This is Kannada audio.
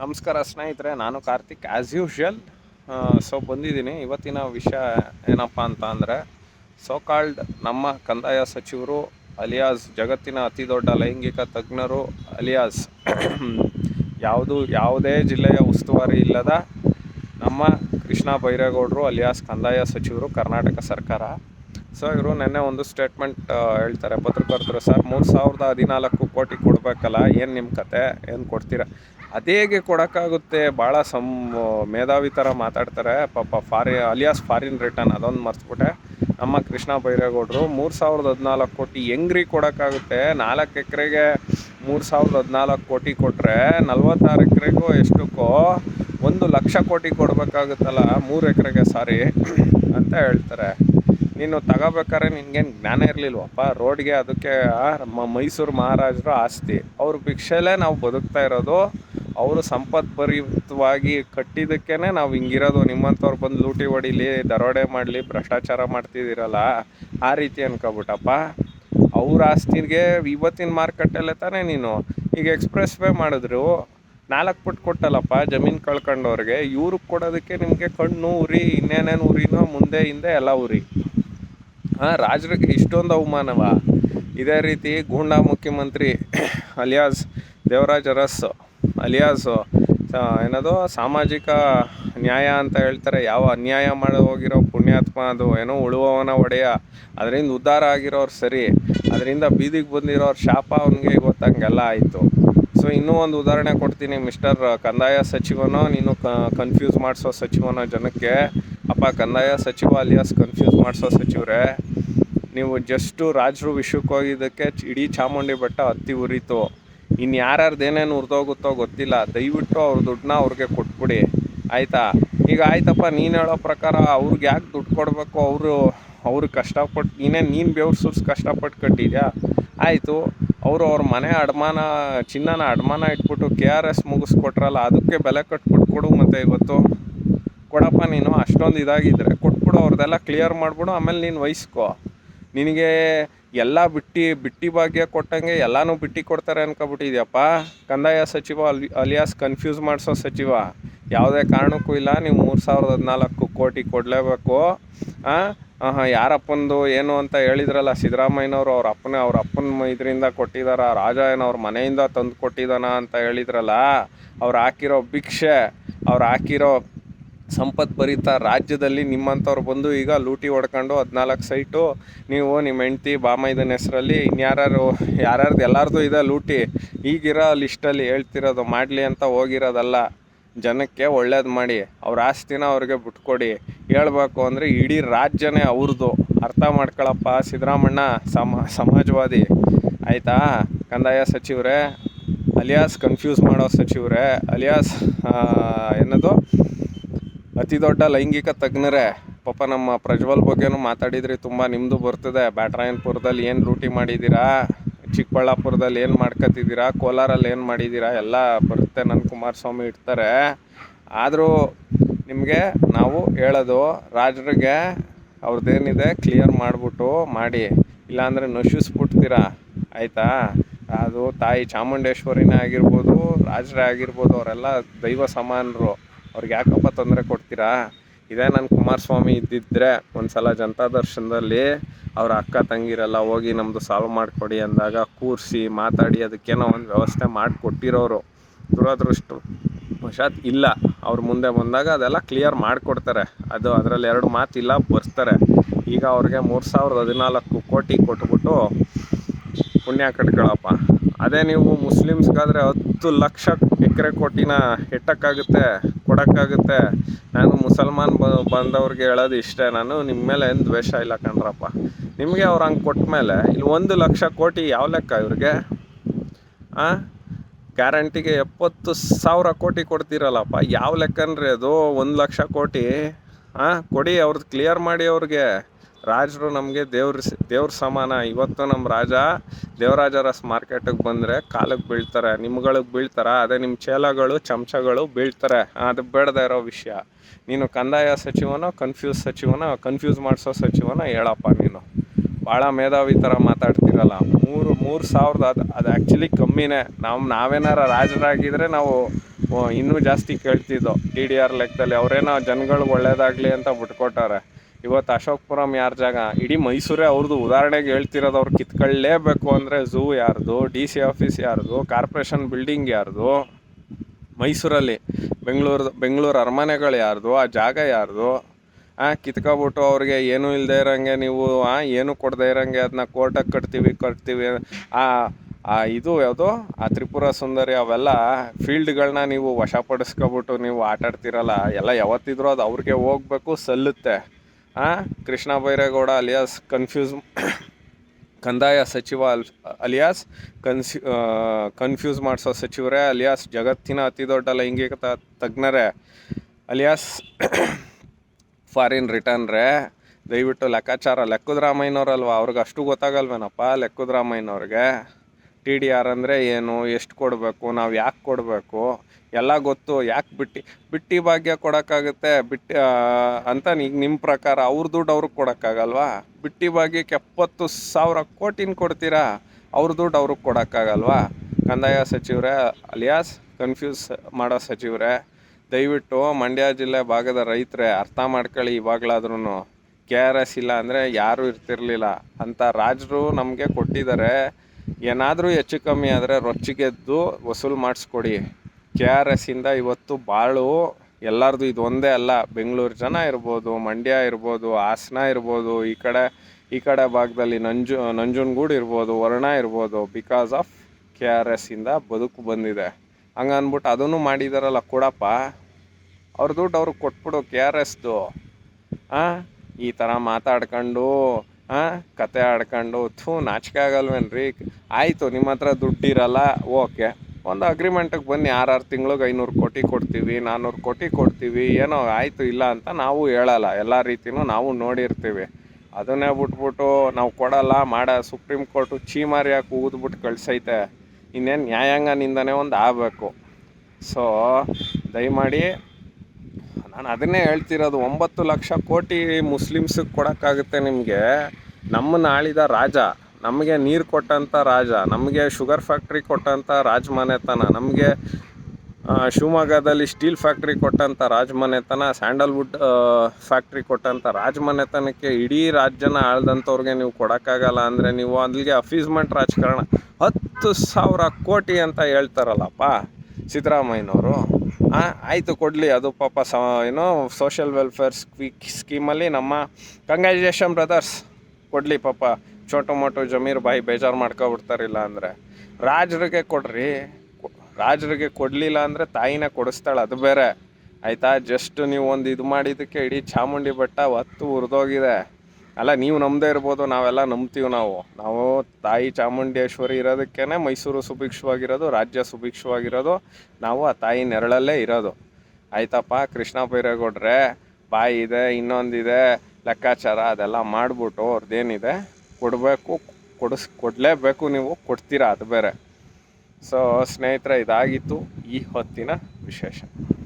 ನಮಸ್ಕಾರ ಸ್ನೇಹಿತರೆ, ನಾನು ಕಾರ್ತಿಕ್ ಆ್ಯಸ್ ಯೂಶ್ವಲ್ ಸೊ ಬಂದಿದ್ದೀನಿ. ಇವತ್ತಿನ ವಿಷಯ ಏನಪ್ಪ ಅಂತ ಅಂದರೆ ಸೋ ಕಾಲ್ಡ್ ನಮ್ಮ ಕಂದಾಯ ಸಚಿವರು ಅಲಿಯಾಸ್, ಜಗತ್ತಿನ ಅತಿ ದೊಡ್ಡ ಲೈಂಗಿಕ ತಜ್ಞರು ಅಲಿಯಾಸ್, ಯಾವುದು, ಯಾವುದೇ ಜಿಲ್ಲೆಯ ಉಸ್ತುವಾರಿ ಇಲ್ಲದ ನಮ್ಮ ಕೃಷ್ಣ ಬೈರೇಗೌಡರು, ಅಲಿಯಾಸ್ ಕಂದಾಯ ಸಚಿವರು, ಕರ್ನಾಟಕ ಸರ್ಕಾರ. ಸೊ ಇವರು ನೆನ್ನೆ ಒಂದು ಸ್ಟೇಟ್ಮೆಂಟ್ ಹೇಳ್ತಾರೆ. ಪತ್ರಕರ್ತರು, ಸರ್, ಮೂರು ಸಾವಿರದ ಹದಿನಾಲ್ಕು ಕೋಟಿ ಕೊಡಬೇಕಲ್ಲ, ಏನು ನಿಮ್ಮ ಕತೆ? ಏನು ಕೊಡ್ತೀರಾ? ಅದೇಗೆ ಕೊಡೋಕ್ಕಾಗುತ್ತೆ. ಭಾಳ ಸಮ್, ಮೇಧಾವಿ ಥರ ಮಾತಾಡ್ತಾರೆ. ಪಾಪ ಫಾರಿ, ಅಲಿಯಾಸ್ ಫಾರಿನ್ ರಿಟರ್ನ್, ಅದೊಂದು ಮರ್ತ್ಬಿಟ್ಟೆ. ನಮ್ಮ ಕೃಷ್ಣ ಬೈರೇಗೌಡರು, ಮೂರು ಸಾವಿರದ ಹದಿನಾಲ್ಕು ಕೋಟಿ ಹೆಂಗ್ರಿ ಕೊಡೋಕ್ಕಾಗುತ್ತೆ? ನಾಲ್ಕು ಎಕರೆಗೆ ಮೂರು ಸಾವಿರದ ಹದಿನಾಲ್ಕು ಕೋಟಿ ಕೊಟ್ಟರೆ ನಲ್ವತ್ತಾರು ಎಕರೆಗೂ ಎಷ್ಟಕ್ಕೋ ಒಂದು ಲಕ್ಷ ಕೋಟಿ ಕೊಡಬೇಕಾಗುತ್ತಲ್ಲ, ಮೂರು ಎಕರೆಗೆ ಸಾರಿ ಅಂತ ಹೇಳ್ತಾರೆ. ನೀನು ತಗೋಬೇಕಾದ್ರೆ ನಿನ್ಗೇನು ಜ್ಞಾನ ಇರಲಿಲ್ವಪ್ಪ ರೋಡ್ಗೆ ಅದಕ್ಕೆ ಮೈಸೂರು ಮಹಾರಾಜರು ಆಸ್ತಿ. ಅವ್ರ ಭಿಕ್ಷೆಲೇ ನಾವು ಬದುಕ್ತಾ ಇರೋದು. ಅವರು ಸಂಪತ್ಭರಿತವಾಗಿ ಕಟ್ಟಿದ್ದಕ್ಕೇ ನಾವು ಹಿಂಗಿರೋದು. ನಿಮ್ಮಂಥವ್ರು ಬಂದು ಲೂಟಿ ಹೊಡಿಲಿ, ದರೋಡೆ ಮಾಡಲಿ, ಭ್ರಷ್ಟಾಚಾರ ಮಾಡ್ತಿದ್ದೀರಲ್ಲ, ಆ ರೀತಿ ಅನ್ಕೊಬಿಟ್ಟಪ್ಪ. ಅವ್ರ ಆಸ್ತಿಗೆ ಇವತ್ತಿನ ಮಾರುಕಟ್ಟೆಲ್ಲೇ ತಾನೇ ನೀನು. ಈಗ ಎಕ್ಸ್ಪ್ರೆಸ್ ವೇ ಮಾಡಿದ್ರು, ನಾಲ್ಕು ಪುಟ್ ಕೊಟ್ಟಲ್ಲಪ್ಪ ಜಮೀನು ಕಳ್ಕೊಂಡವ್ರಿಗೆ. ಇವ್ರಿಗೆ ಕೊಡೋದಕ್ಕೆ ನಿಮಗೆ ಕಣ್ಣು ಉರಿ, ಇನ್ನೇನೇನು ಉರಿನೋ ಮುಂದೆ, ಹಿಂದೆ ಎಲ್ಲ ಉರಿ. ಹಾಂ ರಾಜರಿಗೆ ಇಷ್ಟೊಂದು ಅವಮಾನವ? ಇದೇ ರೀತಿ ಗೂಂಡಾ ಮುಖ್ಯಮಂತ್ರಿ ಅಲಿಯಾಸ್ ದೇವರಾಜ್ ಅರಸ್, ಅಲಿಯಾಸ್ ಏನದು, ಸಾಮಾಜಿಕ ನ್ಯಾಯ ಅಂತ ಹೇಳ್ತಾರೆ. ಯಾವ ಅನ್ಯಾಯ ಮಾಡಿ ಹೋಗಿರೋ ಪುಣ್ಯಾತ್ಮ ಅದು, ಏನೋ ಉಳುವವನ ಒಡೆಯ. ಅದರಿಂದ ಉದ್ಧಾರ ಆಗಿರೋರು ಸರಿ, ಅದರಿಂದ ಬೀದಿಗೆ ಬಂದಿರೋರು ಶಾಪ ಅವನಿಗೆ ಗೊತ್ತಂಗೆಲ್ಲ ಆಯಿತು. ಸೊ ಇನ್ನೂ ಒಂದು ಉದಾಹರಣೆ ಕೊಡ್ತೀನಿ ಮಿಸ್ಟರ್ ಕಂದಾಯ ಸಚಿವನೋ, ನೀನು ಕನ್ಫ್ಯೂಸ್ ಮಾಡಿಸೋ ಸಚಿವನೋ ಜನಕ್ಕೆ. ಅಪ್ಪ, ಕಂದಾಯ ಸಚಿವ ಅಲಿಯಾಸ್ ಕನ್ಫ್ಯೂಸ್ ಮಾಡಿಸೋ ಸಚಿವರೇ, ನೀವು ಜಸ್ಟು ರಾಜರು ವಿಷಯಕ್ಕೆ ಹೋಗಿದ್ದಕ್ಕೆ ಇಡೀ ಚಾಮುಂಡಿ ಬೆಟ್ಟ ಹತ್ತಿ ಉರಿತು. ಇನ್ನು ಯಾರ್ಯಾರ್ದು ಏನೇನು ಉರಿದೋಗುತ್ತೋ ಗೊತ್ತಿಲ್ಲ. ದಯವಿಟ್ಟು ಅವ್ರ ದುಡ್ಡನ್ನ ಅವ್ರಿಗೆ ಕೊಟ್ಬಿಡಿ. ಆಯಿತಾ? ಈಗ ಆಯ್ತಪ್ಪ, ನೀನು ಹೇಳೋ ಪ್ರಕಾರ ಅವ್ರಿಗೆ ಯಾಕೆ ದುಡ್ಡು ಕೊಡಬೇಕು? ಅವರು ಅವ್ರಿಗೆ ಕಷ್ಟಪಟ್ಟು ನೀನೇ, ನೀನು ಬೆವ್ರು ಸುರ್ಸ್ ಕಷ್ಟಪಟ್ಟು ಕಟ್ಟಿದ್ಯಾ? ಆಯಿತು. ಅವರು ಅವ್ರ ಮನೆ ಅಡಮಾನ, ಚಿನ್ನನ ಅಡಮಾನ ಇಟ್ಬಿಟ್ಟು ಕೆ ಆರ್ ಎಸ್ ಮುಗಿಸ್ಕೊಟ್ರಲ್ಲ, ಅದಕ್ಕೆ ಬೆಲೆ ಕಟ್ಬಿಟ್ಟು ಕೊಡು ಮತ್ತು ಇವತ್ತು. ಕೊಡಪ್ಪ ನೀನು, ಅಷ್ಟೊಂದು ಇದಾಗಿದ್ದರೆ ಕೊಟ್ಬಿಡು ಅವ್ರದ್ದೆಲ್ಲ ಕ್ಲಿಯರ್ ಮಾಡಿಬಿಡು, ಆಮೇಲೆ ನೀನು ವಹಿಸ್ಕೊ. ನಿನಗೆ ಎಲ್ಲ ಬಿಟ್ಟಿ ಬಿಟ್ಟಿ ಭಾಗ್ಯ ಕೊಟ್ಟಂಗೆ ಎಲ್ಲನೂ ಬಿಟ್ಟಿ ಕೊಡ್ತಾರೆ ಅನ್ಕೊಬಿಟ್ಟಿದ್ಯಪ್ಪ. ಕಂದಾಯ ಸಚಿವ ಅಲ್ಲಿ ಅಲಿಯಾಸ್ ಕನ್ಫ್ಯೂಸ್ ಮಾಡಿಸೋ ಸಚಿವ. ಯಾವುದೇ ಕಾರಣಕ್ಕೂ ಇಲ್ಲ, ನೀವು ಮೂರು ಸಾವಿರದ ಹದಿನಾಲ್ಕು ಕೋಟಿ ಕೊಡಲೇಬೇಕು. ಹಾಂ ಯಾರಪ್ಪಂದು ಏನು ಅಂತ ಹೇಳಿದ್ರಲ್ಲ, ಸಿದ್ದರಾಮಯ್ಯನವರು ಅವ್ರ ಅಪ್ಪನೇ, ಅವ್ರ ಅಪ್ಪನ ಇದರಿಂದ ಕೊಟ್ಟಿದಾರ ರಾಜ ಏನವ್ರ ಮನೆಯಿಂದ ತಂದು ಕೊಟ್ಟಿದ್ದಾನ ಅಂತ ಹೇಳಿದ್ರಲ್ಲ, ಅವ್ರು ಹಾಕಿರೋ ಭಿಕ್ಷೆ, ಅವ್ರು ಹಾಕಿರೋ ಸಂಪತ್ಭರಿತ ರಾಜ್ಯದಲ್ಲಿ ನಿಮ್ಮಂಥವ್ರು ಬಂದು ಈಗ ಲೂಟಿ ಹೊಡ್ಕೊಂಡು ಹದಿನಾಲ್ಕು ಸೈಟು, ನೀವು ನಿಮ್ಮ ಹೆಂಡ್ತಿ ಬಾಮೈದನ ಹೆಸರಲ್ಲಿ ಇನ್ಯಾರು ಯಾರ್ಯಾರ್ದು ಎಲ್ಲರದು ಇದೆ ಲೂಟಿ, ಈಗಿರೋ ಲಿಸ್ಟಲ್ಲಿ ಹೇಳ್ತಿರೋದು ಮಾಡಲಿ ಅಂತ ಹೋಗಿರೋದಲ್ಲ. ಜನಕ್ಕೆ ಒಳ್ಳೇದು ಮಾಡಿ, ಅವ್ರ ಆಸ್ತಿನ ಅವ್ರಿಗೆ ಬಿಟ್ಕೊಡಿ. ಹೇಳ್ಬೇಕು ಅಂದರೆ ಇಡೀ ರಾಜ್ಯನೇ ಅವ್ರದ್ದು ಅರ್ಥ ಮಾಡ್ಕೊಳಪ್ಪ ಸಿದ್ದರಾಮಣ್ಣ, ಸಮ, ಸಮಾಜವಾದಿ. ಆಯಿತಾ? ಕಂದಾಯ ಸಚಿವರೇ, ಅಲಿಯಾಸ್ ಕನ್ಫ್ಯೂಸ್ ಮಾಡೋ ಸಚಿವರೇ, ಅಲಿಯಾಸ್ ಏನದು? ಅತಿ ದೊಡ್ಡ ಲೈಂಗಿಕ ತಜ್ಞರೇ. ಪಾಪ ನಮ್ಮ ಪ್ರಜ್ವಲ್ ಬಗ್ಗೆನೂ ಮಾತಾಡಿದ್ರಿ, ತುಂಬ ನಿಮ್ಮದು ಬರ್ತದೆ. ಬ್ಯಾಟ್ರಾಯನ್ಪುರದಲ್ಲಿ ಏನು ಲೂಟಿ ಮಾಡಿದ್ದೀರಾ? ಚಿಕ್ಕಬಳ್ಳಾಪುರದಲ್ಲಿ ಏನು ಮಾಡ್ಕೊತಿದ್ದೀರಾ ಕೋಲಾರಲ್ಲಿ ಏನು ಮಾಡಿದ್ದೀರಾ? ಎಲ್ಲ ಬರುತ್ತೆ ನನ್ನ ಕುಮಾರಸ್ವಾಮಿ ಇಡ್ತಾರೆ ಆದರೂ ನಿಮಗೆ ನಾವು ಹೇಳೋದು, ರಾಜರಿಗೆ ಅವ್ರದ್ದೇನಿದೆ ಕ್ಲಿಯರ್ ಮಾಡಿಬಿಟ್ಟು ಮಾಡಿ. ಇಲ್ಲಾಂದರೆ ನಶಿಸ್ಬಿಡ್ತೀರಾ? ಆಯಿತಾ? ಅದು ತಾಯಿ ಚಾಮುಂಡೇಶ್ವರಿನೇ ಆಗಿರ್ಬೋದು, ರಾಜರೇ ಆಗಿರ್ಬೋದು, ಅವರೆಲ್ಲ ದೈವ ಸಮಾನರು. ಅವ್ರಿಗೆ ಯಾಕಪ್ಪ ತೊಂದರೆ ಕೊಡ್ತೀರಾ? ಇದೇ. ನನ್ನ ಕುಮಾರಸ್ವಾಮಿ ಇದ್ದಿದ್ರೆ ಒಂದ್ಸಲ ಜನತಾ ದರ್ಶನದಲ್ಲಿ ಅವ್ರ ಅಕ್ಕ, ತಂಗಿರೆಲ್ಲ ಹೋಗಿ ನಮ್ಮದು ಸಾಲ್ವ್ ಮಾಡಿಕೊಡಿ ಅಂದಾಗ ಕೂರಿಸಿ ಮಾತಾಡಿ ಅದಕ್ಕೇನೋ ಒಂದು ವ್ಯವಸ್ಥೆ ಮಾಡಿಕೊಟ್ಟಿರೋರು. ದುರದೃಷ್ಟು ವಶಾತ್ ಇಲ್ಲ. ಅವ್ರ ಮುಂದೆ ಬಂದಾಗ ಅದೆಲ್ಲ ಕ್ಲಿಯರ್ ಮಾಡಿಕೊಡ್ತಾರೆ. ಅದು ಅದರಲ್ಲಿ ಎರಡು ಮಾತಿಲ್ಲ, ಬರ್ತಾರೆ. ಈಗ ಅವ್ರಿಗೆ ಮೂರು ಸಾವಿರದ ಹದಿನಾಲ್ಕು ಕೋಟಿ ಕೊಟ್ಬಿಟ್ಟು ಪುಣ್ಯ ಕಟ್ಕೊಳಪ್ಪ. ಅದೇ ನೀವು ಮುಸ್ಲಿಮ್ಸ್ಗಾದರೆ ಹತ್ತು ಲಕ್ಷ ಎಕರೆ ಕೋಟಿನ ಇಟ್ಟಕ್ಕಾಗುತ್ತೆ ಕೊಡೋಕ್ಕಾಗುತ್ತೆ. ನಾನು ಮುಸಲ್ಮಾನ್ ಬ, ಬಂದವ್ರಿಗೆ ಹೇಳೋದು ಇಷ್ಟೇ. ನಾನು ನಿಮ್ಮ ಮೇಲೆ ಏನು ದ್ವೇಷ ಇಲ್ಲ ಕಣ್ರಪ್ಪ. ನಿಮಗೆ ಅವ್ರು ಹಂಗೆ ಕೊಟ್ಟ ಮೇಲೆ ಇಲ್ಲಿ ಒಂದು ಲಕ್ಷ ಕೋಟಿ ಯಾವ ಲೆಕ್ಕ ಇವ್ರಿಗೆ? ಹಾಂ ಗ್ಯಾರಂಟಿಗೆ ಎಪ್ಪತ್ತು ಸಾವಿರ ಕೋಟಿ ಕೊಡ್ತೀರಲ್ಲಪ್ಪ. ಯಾವ ಲೆಕ್ಕನ್ರಿ ಅದು? ಒಂದು ಲಕ್ಷ ಕೋಟಿ. ಹಾಂ ಕೊಡಿ ಅವ್ರದ್ದು ಕ್ಲಿಯರ್ ಮಾಡಿ ಅವ್ರಿಗೆ. ರಾಜರು ನಮಗೆ ದೇವ್ರ ದೇವ್ರ ಸಮಾನ. ಇವತ್ತು ನಮ್ಮ ರಾಜ ದೇವರಾಜ ರಸ್ ಮಾರ್ಕೆಟಿಗೆ ಬಂದರೆ ಕಾಲಕ್ಕೆ ಬೀಳ್ತಾರೆ, ನಿಮ್ಗಳಿಗೆ ಬೀಳ್ತಾರೆ? ಅದೇ ನಿಮ್ಮ ಚೇಲಗಳು ಚಮಚಗಳು ಬೀಳ್ತಾರೆ. ಅದು ಬೇಡದೇ ಇರೋ ವಿಷಯ. ನೀನು ಕಂದಾಯ ಸಚಿವನೋ ಕನ್ಫ್ಯೂಸ್ ಸಚಿವನೋ ಕನ್ಫ್ಯೂಸ್ ಮಾಡಿಸೋ ಸಚಿವನ ಹೇಳಪ್ಪ ನೀನು. ಭಾಳ ಮೇಧಾವಿ ಥರ ಮಾತಾಡ್ತಿರಲ್ಲ. ಮೂರು ಮೂರು ಸಾವಿರದ ಅದು ಅದು ಆ್ಯಕ್ಚುಲಿ ಕಮ್ಮಿನೇ. ನಾವು, ನಾವೇನಾರ ರಾಜರಾಗಿದ್ದರೆ ನಾವು ಇನ್ನೂ ಜಾಸ್ತಿ ಕೇಳ್ತಿದ್ದೋ. ಟಿ ಡಿ ಆರ್ ಲೆಕ್ಕದಲ್ಲಿ ಅವರೇನೋ ಜನಗಳು ಒಳ್ಳೇದಾಗಲಿ ಅಂತ ಬಿಟ್ಕೊಟ್ಟಾರೆ. ಇವತ್ತು ಅಶೋಕ್ಪುರಂ ಯಾರ ಜಾಗ? ಇಡೀ ಮೈಸೂರೇ ಅವ್ರದ್ದು ಉದಾಹರಣೆಗೆ ಹೇಳ್ತಿರೋದು ಅವ್ರು ಕಿತ್ಕೊಳ್ಳೇಬೇಕು ಅಂದರೆ ಝೂ ಯಾರ್ದು, ಡಿ ಸಿ ಆಫೀಸ್ ಯಾರ್ದು, ಕಾರ್ಪೊರೇಷನ್ ಬಿಲ್ಡಿಂಗ್ ಯಾರ್ದು? ಮೈಸೂರಲ್ಲಿ ಬೆಂಗಳೂರು ಬೆಂಗಳೂರು ಅರಮನೆಗಳು ಯಾರ್ದು? ಆ ಜಾಗ ಯಾರ್ದು? ಆ, ಕಿತ್ಕೊಬಿಟ್ಟು ಅವ್ರಿಗೆ ಏನೂ ಇಲ್ಲದೆ ಇರೋಂಗೆ ನೀವು, ಆ, ಏನು ಕೊಡದೇ ಇರೋಂಗೆ ಅದನ್ನ ಕೋರ್ಟಾಗಿ ಕಟ್ತೀವಿ ಕಟ್ತೀವಿ. ಆ ಆ, ಇದು ಯಾವುದು? ಆ ತ್ರಿಪುರ ಸುಂದರಿ ಅವೆಲ್ಲ ಫೀಲ್ಡ್ಗಳನ್ನ ನೀವು ವಶಪಡಿಸ್ಕೊಬಿಟ್ಟು ನೀವು ಆಟಾಡ್ತಿರಲ್ಲ, ಎಲ್ಲ ಯಾವತ್ತಿದ್ರೂ ಅದು ಅವ್ರಿಗೆ ಹೋಗ್ಬೇಕು, ಸಲ್ಲುತ್ತೆ. ಕೃಷ್ಣ ಬೈರೇಗೌಡ ಅಲಿಯಾಸ್ ಕನ್ಫ್ಯೂಸ್ ಕಂದಾಯ ಸಚಿವ ಅಲ್, ಅಲಿಯಾಸ್ ಕನ್ಸ್ಯೂ ಕನ್ಫ್ಯೂಸ್ ಮಾಡಿಸೋ ಸಚಿವರೇ, ಅಲಿಯಾಸ್ ಜಗತ್ತಿನ ಅತಿ ದೊಡ್ಡ ಲೈಂಗಿಕ ತಜ್ಞರೇ. ಅಲಿಯಾಸ್ ಫಾರಿನ್ ರಿಟರ್ನ್ರೇ ದಯವಿಟ್ಟು ಲೆಕ್ಕಾಚಾರ ಲೆಕ್ಕದ ರಾಮಯ್ಯನವ್ರಲ್ವ ಅವ್ರಿಗೆ ಅಷ್ಟು ಗೊತ್ತಾಗಲ್ವೇನಪ್ಪ ಲೆಕ್ಕದ ರಾಮಯ್ಯನವ್ರಿಗೆ ಟಿ ಡಿ ಆರ್ ಅಂದರೆ ಏನು, ಎಷ್ಟು ಕೊಡಬೇಕು, ನಾವು ಯಾಕೆ ಕೊಡಬೇಕು, ಎಲ್ಲ ಗೊತ್ತು. ಯಾಕೆ ಬಿಟ್ಟು, ಬಿಟ್ಟಿ ಭಾಗ್ಯ ಕೊಡೋಕ್ಕಾಗುತ್ತೆ, ಬಿಟ್ಟು ಅಂತ ಈಗ ನಿಮ್ಮ ಪ್ರಕಾರ ಅವ್ರ ದುಡ್ಡು ಅವ್ರಿಗೆ ಕೊಡೋಕ್ಕಾಗಲ್ವಾ? ಬಿಟ್ಟಿ ಭಾಗ್ಯಕ್ಕೆ ಎಪ್ಪತ್ತು ಸಾವಿರ ಕೋಟಿನ ಕೊಡ್ತೀರಾ? ಅವ್ರ ದುಡ್ಡು ಅವ್ರಿಗೆ ಕೊಡೋಕ್ಕಾಗಲ್ವಾ? ಕಂದಾಯ ಸಚಿವರೇ, ಅಲಿಯಾಸ್, ಕನ್ಫ್ಯೂಸ್ ಮಾಡೋ ಸಚಿವರೇ, ದಯವಿಟ್ಟು ಮಂಡ್ಯ ಜಿಲ್ಲೆ ಭಾಗದ ರೈತರೇ, ಅರ್ಥ ಮಾಡ್ಕೊಳ್ಳಿ ಇವಾಗಲಾದ್ರೂ ಕೆ ಆರ್ ಎಸ್ ಇಲ್ಲ ಅಂದರೆ ಯಾರೂ ಇರ್ತಿರಲಿಲ್ಲ. ಅಂತ ರಾಜರು ನಮಗೆ ಕೊಟ್ಟಿದ್ದಾರೆ. ಏನಾದರೂ ಹೆಚ್ಚು ಕಮ್ಮಿ ಆದರೆ ರೊಚ್ಚಿಗೆದ್ದು ವಸೂಲು ಮಾಡಿಸ್ಕೊಡಿ. ಕೆ ಆರ್ ಎಸ್ಸಿಂದ ಇವತ್ತು ಬಾಳು, ಎಲ್ಲರದು ಇದು ಒಂದೇ ಅಲ್ಲ. ಬೆಂಗಳೂರು ಜನ ಇರ್ಬೋದು, ಮಂಡ್ಯ ಇರ್ಬೋದು, ಹಾಸನ ಇರ್ಬೋದು, ಈ ಕಡೆ ಈ ಕಡೆ ಭಾಗದಲ್ಲಿ ನಂಜು, ನಂಜನಗೂಡು ಇರ್ಬೋದು, ವರ್ಣ ಇರ್ಬೋದು ಬಿಕಾಸ್ ಆಫ್ ಕೆ ಆರ್ ಎಸ್ಸಿಂದ ಬದುಕು ಬಂದಿದೆ. ಹಂಗೆ ಅಂದ್ಬಿಟ್ಟು ಅದನ್ನು ಮಾಡಿದಾರಲ್ಲ ಕೊಡಪ್ಪ. ಅವ್ರ ದುಡ್ಡು ಅವ್ರಿಗೆ ಕೊಟ್ಬಿಡು ಕೆ ಆರ್ ಎಸ್ದು ಈ ಥರ ಮಾತಾಡ್ಕೊಂಡು ಹಾಂ, ಕತೆ ಆಡ್ಕೊಂಡು ಥೂ, ನಾಚಿಕೆ ಆಗಲ್ವೇನ್ರಿ ಆಯಿತು, ನಿಮ್ಮ ಹತ್ರ ದುಡ್ಡಿರಲ್ಲ, ಓಕೆ. ಒಂದು ಅಗ್ರಿಮೆಂಟಿಗೆ ಬನ್ನಿ, ಆರಾರು ತಿಂಗ್ಳಿಗೆ ಐನೂರು ಕೋಟಿ ಕೊಡ್ತೀವಿ ನಾನ್ನೂರು ಕೋಟಿ ಕೊಡ್ತೀವಿ, ಏನೋ ಆಯಿತು, ಇಲ್ಲ ಅಂತ ನಾವು ಹೇಳಲ್ಲ. ಎಲ್ಲ ರೀತಿನೂ ನಾವು ನೋಡಿರ್ತೀವಿ. ಅದನ್ನೇ ಬಿಟ್ಬಿಟ್ಟು ನಾವು ಕೊಡಲ್ಲ, ಮಾಡ, ಸುಪ್ರೀಂ ಕೋರ್ಟು ಚೀಮಾರಿಯಾಗಿ ಊದ್ಬಿಟ್ಟು ಕಳ್ಸೈತೆ. ಇನ್ನೇನು ನ್ಯಾಯಾಂಗನಿಂದನೇ ಒಂದು ಆಗಬೇಕು. ಸೊ ದಯಮಾಡಿ ನಾನು ಅದನ್ನೇ ಹೇಳ್ತಿರೋದು, ಒಂಬತ್ತು ಲಕ್ಷ ಕೋಟಿ ಮುಸ್ಲಿಮ್ಸಿಗೆ ಕೊಡೋಕ್ಕಾಗುತ್ತೆ ನಿಮಗೆ. ನಮ್ಮನ್ನು ಆಳಿದ ರಾಜ, ನಮಗೆ ನೀರು ಕೊಟ್ಟಂಥ ರಾಜ, ನಮಗೆ ಶುಗರ್ ಫ್ಯಾಕ್ಟ್ರಿ ಕೊಟ್ಟಂಥ ರಾಜಮನೆತನ, ನಮಗೆ ಶಿವಮೊಗ್ಗದಲ್ಲಿ ಸ್ಟೀಲ್ ಫ್ಯಾಕ್ಟ್ರಿ ಕೊಟ್ಟಂಥ ರಾಜಮನೆತನ, ಸ್ಯಾಂಡಲ್ವುಡ್ ಫ್ಯಾಕ್ಟ್ರಿ ಕೊಟ್ಟಂಥ ರಾಜಮನೆತನಕ್ಕೆ ಇಡೀ ರಾಜ್ಯನ ಆಳ್ದಂಥವ್ರಿಗೆ ನೀವು ಕೊಡೋಕ್ಕಾಗಲ್ಲ ಅಂದರೆ ನೀವು ಅಲ್ಲಿಗೆ ಅಫೀಸ್ಮೆಂಟ್ ರಾಜಕಾರಣ, ಹತ್ತು ಸಾವಿರ ಕೋಟಿ ಅಂತ ಹೇಳ್ತಾರಲ್ಲಪ್ಪ ಸಿದ್ದರಾಮಯ್ಯನವರು. ಆಯಿತು ಕೊಡಲಿ, ಅದು ಪಾಪ ಸ, ಏನೋ ಸೋಷಿಯಲ್ ವೆಲ್ಫೇರ್ ಸ್ಕೀ ಸ್ಕೀಮಲ್ಲಿ ನಮ್ಮ ಕಂಗ್ರ್ಯಾಚುಲೇಷನ್ ಬ್ರದರ್ಸ್ ಕೊಡಲಿ ಪಾಪ. ಚೋಟು ಮೋಟು ಜಮೀರ್ ಬಾಯಿ ಬೇಜಾರು ಮಾಡ್ಕೊಬಿಡ್ತಾರಿಲ್ಲ ಅಂದರೆ. ರಾಜರಿಗೆ ಕೊಡ್ರಿ. ರಾಜರಿಗೆ ಕೊಡಲಿಲ್ಲ ಅಂದರೆ ತಾಯಿನ ಕೊಡಿಸ್ತಾಳೆ, ಅದು ಬೇರೆ. ಆಯಿತಾ? ಜಸ್ಟ್ ನೀವು ಒಂದು ಇದು ಮಾಡಿದ್ದಕ್ಕೆ ಇಡೀ ಚಾಮುಂಡಿ ಬೆಟ್ಟ ಹೊತ್ತು ಉರಿದೋಗಿದೆ. ಅಲ್ಲ, ನೀವು ನಂಬದೇ ಇರ್ಬೋದು, ನಾವೆಲ್ಲ ನಂಬ್ತೀವಿ ನಾವು. ನಾವು ತಾಯಿ ಚಾಮುಂಡೇಶ್ವರಿ ಇರೋದಕ್ಕೇ ಮೈಸೂರು ಸುಭಿಕ್ಷವಾಗಿರೋದು, ರಾಜ್ಯ ಸುಭಿಕ್ಷವಾಗಿರೋದು. ನಾವು ಆ ತಾಯಿ ನೆರಳಲ್ಲೇ ಇರೋದು. ಆಯ್ತಪ್ಪ, ಕೃಷ್ಣ ಬೈರೇಗೌಡ್ರೆ, ಬಾಯಿ ಇದೆ, ಇನ್ನೊಂದಿದೆ, ಲೆಕ್ಕಾಚಾರ ಅದೆಲ್ಲ ಮಾಡಿಬಿಟ್ಟು ಅವ್ರದ್ದೇನಿದೆ ಕೊಡಬೇಕು, ಕೊಡಿಸ್, ಕೊಡಲೇಬೇಕು ನೀವು, ಕೊಡ್ತೀರಾ ಅದು ಬೇರೆ. ಸೊ ಸ್ನೇಹಿತರೆ, ಇದಾಗಿತ್ತು ಈ ಹೊತ್ತಿನ ವಿಶೇಷ.